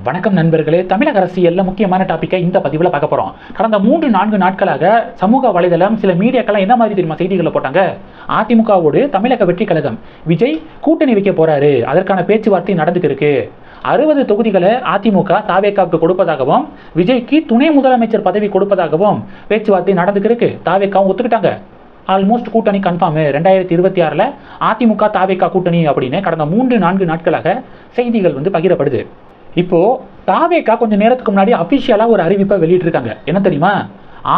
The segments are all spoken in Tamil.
வணக்கம் நண்பர்களே. தமிழக அரசியலில் முக்கியமான டாப்பிக்கை இந்த பதிவில் பார்க்க போகிறோம் கடந்த மூன்று நான்கு நாட்களாக சமூக வலைதளம் சில மீடியாக்கெல்லாம் என்ன மாதிரி தெரியுமா செய்திகளை போட்டாங்க? அதிமுகவோடு தமிழக வெற்றி கழகம். விஜய் கூட்டணி வைக்க போறாரு. அதற்கான பேச்சுவார்த்தை நடந்துக்கிருக்கு. அறுபது தொகுதிகளை அதிமுக தாவேக்காவுக்கு கொடுப்பதாகவும் விஜய்க்கு துணை முதலமைச்சர் பதவி கொடுப்பதாகவும் பேச்சுவார்த்தை நடந்துக்கிருக்கு. தாவேக்காவும் ஒத்துக்கிட்டாங்க. ஆல்மோஸ்ட் கூட்டணி கன்ஃபார்ம் ரெண்டாயிரத்தி இருபத்தி ஆறில் அதிமுக தாவேக்கா கூட்டணி அப்படின்னு கடந்த மூன்று நான்கு நாட்களாக செய்திகள் வந்து பகிரப்படுது. இப்போது தாவேக்கா கொஞ்சம் நேரத்துக்கு முன்னாடி அஃபிஷியலாக ஒரு அறிவிப்பை வெளியிட்டிருக்காங்க. என்ன தெரியுமா?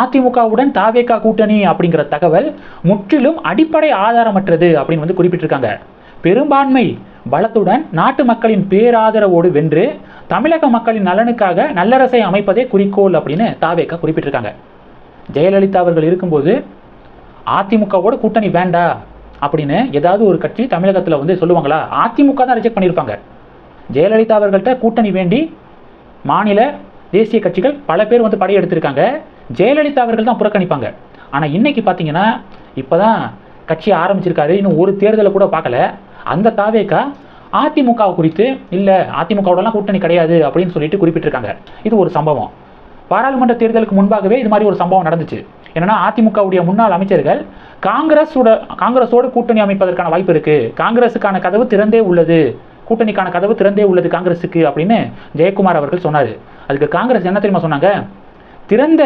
அதிமுகவுடன் தாவேக்கா கூட்டணி அப்படிங்கிற தகவல் முற்றிலும் அடிப்படை ஆதாரமற்றது அப்படின்னு வந்து குறிப்பிட்டிருக்காங்க. பெரும்பான்மை பலத்துடன் நாட்டு மக்களின் பேராதரவோடு வென்று தமிழக மக்களின் நலனுக்காக நல்லரசை அமைப்பதே குறிக்கோள் அப்படின்னு தாவேக்கா குறிப்பிட்டிருக்காங்க. ஜெயலலிதா அவர்கள் இருக்கும்போது அதிமுகவோட கூட்டணி வேண்டா அப்படின்னு ஏதாவது ஒரு கட்சி தமிழகத்தில் வந்து சொல்லுவாங்களா? அதிமுக தான் ரிஜெக்ட் பண்ணியிருப்பாங்க. ஜெயலலிதா அவர்கள்ட்ட கூட்டணி வேண்டி மாநில தேசிய கட்சிகள் பல பேர் வந்து படையெடுத்திருக்காங்க ஜெயலலிதா அவர்கள் தான் புறக்கணிப்பாங்க. ஆனால் இன்னைக்கு பார்த்தீங்கன்னா இப்போ தான் கட்சி ஆரம்பிச்சிருக்காரு. இன்னும் ஒரு தேர்தலை கூட பார்க்கல. அந்த தாவேக்கா அதிமுக குறித்து இல்லை அதிமுகவோடலாம் கூட்டணி கிடையாது அப்படின்னு சொல்லிட்டு குறிப்பிட்டிருக்காங்க. இது ஒரு சம்பவம். பாராளுமன்ற தேர்தலுக்கு முன்பாகவே இது மாதிரி ஒரு சம்பவம் நடந்துச்சு. என்னன்னா அதிமுகவுடைய முன்னாள் அமைச்சர்கள் காங்கிரஸோட காங்கிரஸோடு கூட்டணி அமைப்பதற்கான வாய்ப்பு இருக்குது காங்கிரஸுக்கான கதவு திறந்தே உள்ளது. கூட்டணிக்கான கதவு திறந்தே உள்ளது காங்கிரஸுக்கு அப்படின்னு ஜெயக்குமார் அவர்கள் சொன்னார். அதுக்கு காங்கிரஸ் என்ன தெரியுமா சொன்னாங்க? திறந்த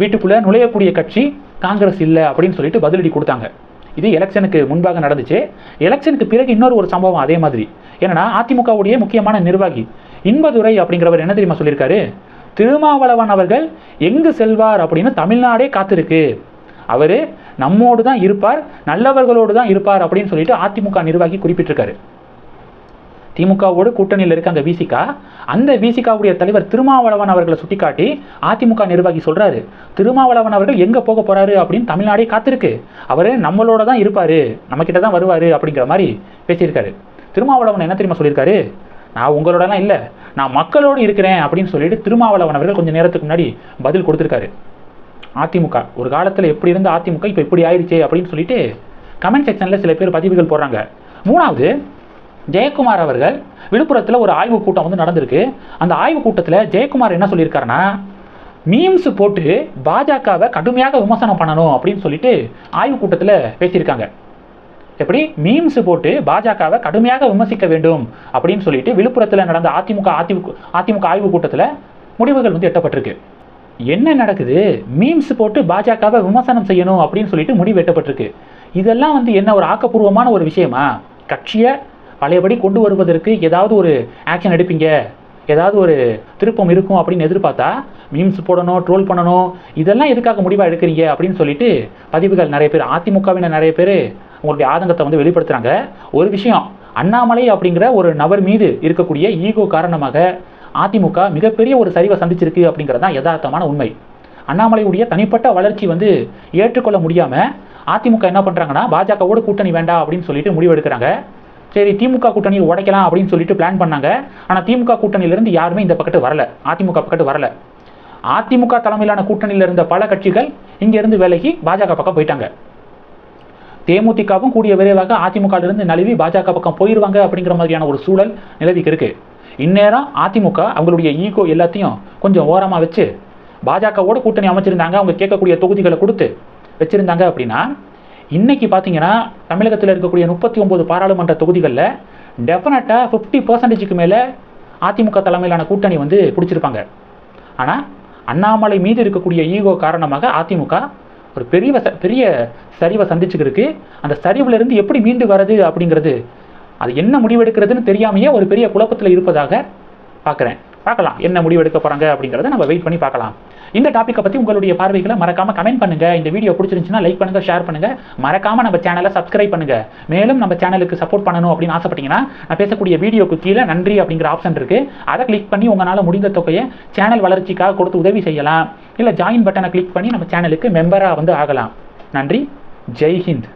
வீட்டுக்குள்ளே நுழையக்கூடிய கட்சி காங்கிரஸ் இல்லை அப்படின்னு சொல்லிட்டு பதிலடி கொடுத்தாங்க. இது எலெக்ஷனுக்கு முன்பாக நடந்துச்சு. எலெக்ஷனுக்கு பிறகு இன்னொரு ஒரு சம்பவம் அதே மாதிரி. ஏன்னா அதிமுகவுடைய முக்கியமான நிர்வாகி இன்பதுரை அப்படிங்கிறவர் என்ன தெரியுமா சொல்லியிருக்காரு? திருமாவளவன் அவர்கள் எங்கு செல்வார் அப்படின்னு தமிழ்நாடே காத்திருக்கு. அவர் நம்மோடு தான் இருப்பார் நல்லவர்களோடு தான் இருப்பார் அப்படின்னு சொல்லிட்டு அதிமுக நிர்வாகி குறிப்பிட்டிருக்காரு. திமுகவோடு கூட்டணியில் இருக்க அந்த விசிகா அந்த விசிகாவுடைய தலைவர் திருமாவளவன் அவர்களை சுட்டிக்காட்டி அதிமுக நிர்வாகி சொல்கிறாரு திருமாவளவன் அவர்கள் எங்கே போக போகிறாரு அப்படின்னு தமிழ்நாடே காத்திருக்கு. அவர் நம்மளோட தான் இருப்பார் நம்மக்கிட்ட தான் வருவார் அப்படிங்கிற மாதிரி பேசியிருக்காரு. திருமாவளவன் என்ன தெரியுமா சொல்லியிருக்காரு? நான் உங்களோடலாம் இல்லை நான் மக்களோடு இருக்கிறேன் அப்படின்னு சொல்லிட்டு திருமாவளவன் அவர்கள் கொஞ்சம் நேரத்துக்கு முன்னாடி பதில் கொடுத்துருக்காரு. அதிமுக ஒரு காலத்தில் எப்படி இருந்த அதிமுக இப்போ இப்படி ஆயிடுச்சு அப்படின்னு சொல்லிட்டு கமெண்ட் செக்ஷனில் சில பேர் பதிவுகள் போடுறாங்க. மூணாவது ஜெயக்குமார் அவர்கள் விழுப்புரத்தில் ஒரு ஆய்வு கூட்டம் வந்து நடந்திருக்கு. அந்த ஆய்வு கூட்டத்தில் ஜெயக்குமார் என்ன சொல்லியிருக்காருன்னா மீம்ஸ் போட்டு பாஜகவை கடுமையாக விமர்சனம் பண்ணணும் அப்படின்னு சொல்லிட்டு ஆய்வு கூட்டத்தில் பேசியிருக்காங்க. எப்படி? மீம்ஸ் போட்டு பாஜகவை கடுமையாக விமர்சிக்க வேண்டும் அப்படின்னு சொல்லிட்டு விழுப்புரத்தில் நடந்த அதிமுக அதிமுக அதிமுக ஆய்வு கூட்டத்தில் முடிவுகள் வந்து எட்டப்பட்டிருக்கு. என்ன நடக்குது? மீம்ஸ் போட்டு பாஜகவை விமர்சனம் செய்யணும் அப்படின்னு சொல்லிட்டு முடிவு எட்டப்பட்டிருக்கு. இதெல்லாம் வந்து என்ன ஒரு ஆக்கப்பூர்வமான ஒரு விஷயமா? கட்சியை பழையபடி கொண்டு வருவதற்கு ஏதாவது ஒரு ஆக்ஷன் எடுப்பீங்க? ஏதாவது ஒரு திருப்பம் இருக்கும் அப்படின்னு எதிர்பார்த்தா மீம்ஸ் போடணும் ட்ரோல் பண்ணணும் இதெல்லாம் எதுக்காக முடிவாக எடுக்கிறீங்க அப்படின்னு சொல்லிட்டு பதிவுகள் நிறைய பேர் அதிமுகவினர் நிறைய பேர் உங்களுடைய ஆதங்கத்தை வந்து வெளிப்படுத்துகிறாங்க ஒரு விஷயம் அண்ணாமலை அப்படிங்கிற ஒரு நபர் மீது இருக்கக்கூடிய ஈகோ காரணமாக அதிமுக மிகப்பெரிய ஒரு சரிவை சந்திச்சிருக்கு அப்படிங்கிறது தான் யதார்த்தமான உண்மை. அண்ணாமலையுடைய தனிப்பட்ட வளர்ச்சி வந்து ஏற்றுக்கொள்ள முடியாமல் அதிமுக என்ன பண்ணுறாங்கன்னா பாஜகவோட கூட்டணி வேண்டாம் அப்படின்னு சொல்லிட்டு முடிவெடுக்கிறாங்க. சரி திமுக கூட்டணியை உடைக்கலாம் அப்படின்னு சொல்லிட்டு பிளான் பண்ணாங்க. ஆனால் திமுக கூட்டணியிலிருந்து யாருமே இந்த பக்கத்து வரல. அதிமுக பக்கத்து வரல. அதிமுக தலைமையிலான கூட்டணியில் இருந்த பல கட்சிகள் இங்கேருந்து விலகி பாஜக பக்கம் போயிட்டாங்க. தேமுதிகவும் கூடிய விரைவாக அதிமுகவிலிருந்து நழுவி பாஜக பக்கம் போயிடுவாங்க அப்படிங்கிற மாதிரியான ஒரு சூழல் நிலவிக்கு இருக்குது இந்நேரம் அதிமுக அவங்களுடைய ஈகோ எல்லாத்தையும் கொஞ்சம் ஓரமாக வச்சு பாஜகவோட கூட்டணி அமைச்சிருந்தாங்க. அவங்க கேட்கக்கூடிய தொகுதிகளை கொடுத்து வச்சுருந்தாங்க அப்படின்னா இன்னைக்கு பார்த்தீங்கன்னா தமிழகத்தில் இருக்கக்கூடிய முப்பத்தி ஒம்பது பாராளுமன்ற தொகுதிகளில் டெஃபினட்டாக ஃபிஃப்டி பர்சன்டேஜுக்கு மேலே அதிமுக தலைமையிலான கூட்டணி வந்து பிடிச்சிருப்பாங்க. ஆனால் அண்ணாமலை மீது இருக்கக்கூடிய ஈகோ காரணமாக அதிமுக ஒரு பெரிய ச- பெரிய சரிவை சந்திச்சுக்கிருக்கு. அந்த சரிவுலேருந்து எப்படி மீண்டு வர்றது அப்படிங்கிறது அது என்ன முடிவெடுக்கிறதுன்னு தெரியாமையே ஒரு பெரிய குழப்பத்தில் இருப்பதாக பார்க்குறேன் பார்க்கலாம். என்ன முடிவு எடுக்க போகிறாங்க அப்படிங்கிறத நம்ம வெயிட் பண்ணி பார்க்கலாம். இந்த டாப்பிக்கை பற்றி உங்களுடைய பார்வைகளை மறக்காம கமெண்ட் பண்ணுங்க. இந்த வீடியோ பிடிச்சிருந்துச்சுன்னா லைக் பண்ணுங்க ஷேர் பண்ணுங்க. மறக்காம நம்ம சேனலை சப்ஸ்கிரைப் பண்ணுங்க. மேலும் நம்ம சேனலுக்கு சப்போர்ட் பண்ணணும் அப்படின்னு ஆசைப்பட்டீங்கன்னா நான் பேசக்கூடிய வீடியோக்கு கீழே நன்றி அப்படிங்கிற ஆப்ஷன் இருக்கு. அதை கிளிக் பண்ணி உங்களால் முடிந்த தொகையை சேனல் வளர்ச்சிக்காக கொடுத்து உதவி செய்யலாம். இல்லை ஜாயின் பட்டனை கிளிக் பண்ணி நம்ம சேனலுக்கு மெம்பராக வந்து ஆகலாம். நன்றி. ஜெய் ஹிந்த்.